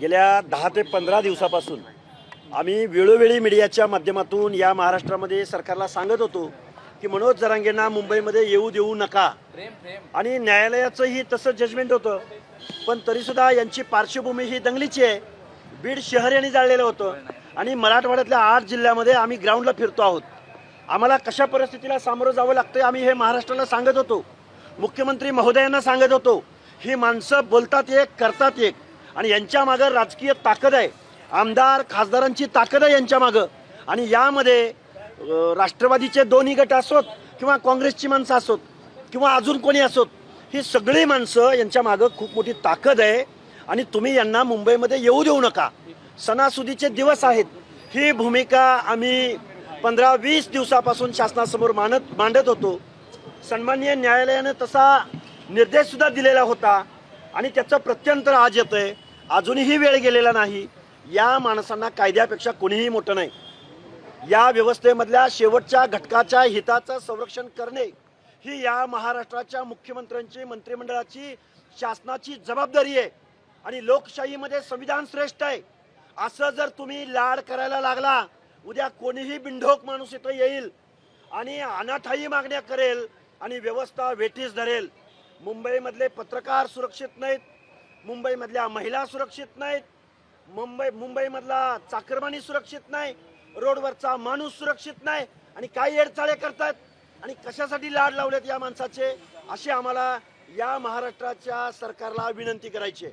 गेल्या दहा ते पंधरा दिवसापासून आम्ही वेळोवेळी मीडियाच्या माध्यमातून या महाराष्ट्रामध्ये सरकारला सांगत होतो की मनोज जरांगेंना मुंबईमध्ये येऊ देऊ नका. आणि न्यायालयाचंही तसं जजमेंट होतं. पण तरीसुद्धा यांची पार्श्वभूमी ही दंगलीची आहे. बीड शहर यांनी जाळलेलं होतं. आणि मराठवाड्यातल्या आठ जिल्ह्यामध्ये आम्ही ग्राउंडला फिरतो आहोत. आम्हाला कशा परिस्थितीला सामोरं जावं लागतं आम्ही हे महाराष्ट्राला सांगत होतो. मुख्यमंत्री महोदयांना सांगत होतो. ही माणसं बोलतात एक करतात एक. आणि यांच्या मागं राजकीय ताकद आहे. आमदार खासदारांची ताकद आहे यांच्या मागं. आणि यामध्ये राष्ट्रवादीचे दोन्ही गट असोत किंवा काँग्रेसची माणसं असोत किंवा अजून कोणी असोत ही सगळी माणसं यांच्या मागं खूप मोठी ताकद आहे. आणि तुम्ही यांना मुंबईमध्ये येऊ देऊ नका. सणासुदीचे दिवस आहेत. ही भूमिका आम्ही पंधरा वीस दिवसापासून शासनासमोर मानत मांडत होतो. सन्माननीय न्यायालयानं तसा निर्देशसुद्धा दिलेला होता. आणि त्याचं प्रत्यंतर आज येतं आहे अजूनही वेळ गेलेला नाही. या माणसांना कायद्यापेक्षा कोणीही मोठं नाही. या व्यवस्थेमधल्या शेवटच्या घटकाच्या हिताचं संरक्षण करणे ही या महाराष्ट्राच्या मुख्यमंत्र्यांची मंत्रिमंडळाची शासनाची जबाबदारी आहे आणि लोकशाहीमध्ये संविधान श्रेष्ठ आहे. असं जर तुम्ही लाड करायला लागला उद्या कोणीही बिंढोक माणूस इथं येईल आणि अनाथाही मागण्या करेल आणि व्यवस्था वेठीस धरेल. मुंबईमधले पत्रकार सुरक्षित नाहीत मुंबईमधल्या महिला सुरक्षित नाहीत. मुंबई मुंबईमधला चाकरमानी सुरक्षित नाही. रोडवरचा माणूस सुरक्षित नाही. आणि काही अडचाळे करतात आणि कशासाठी लाड लावलेत या माणसाचे? अशी आम्हाला या महाराष्ट्राच्या सरकारला विनंती करायची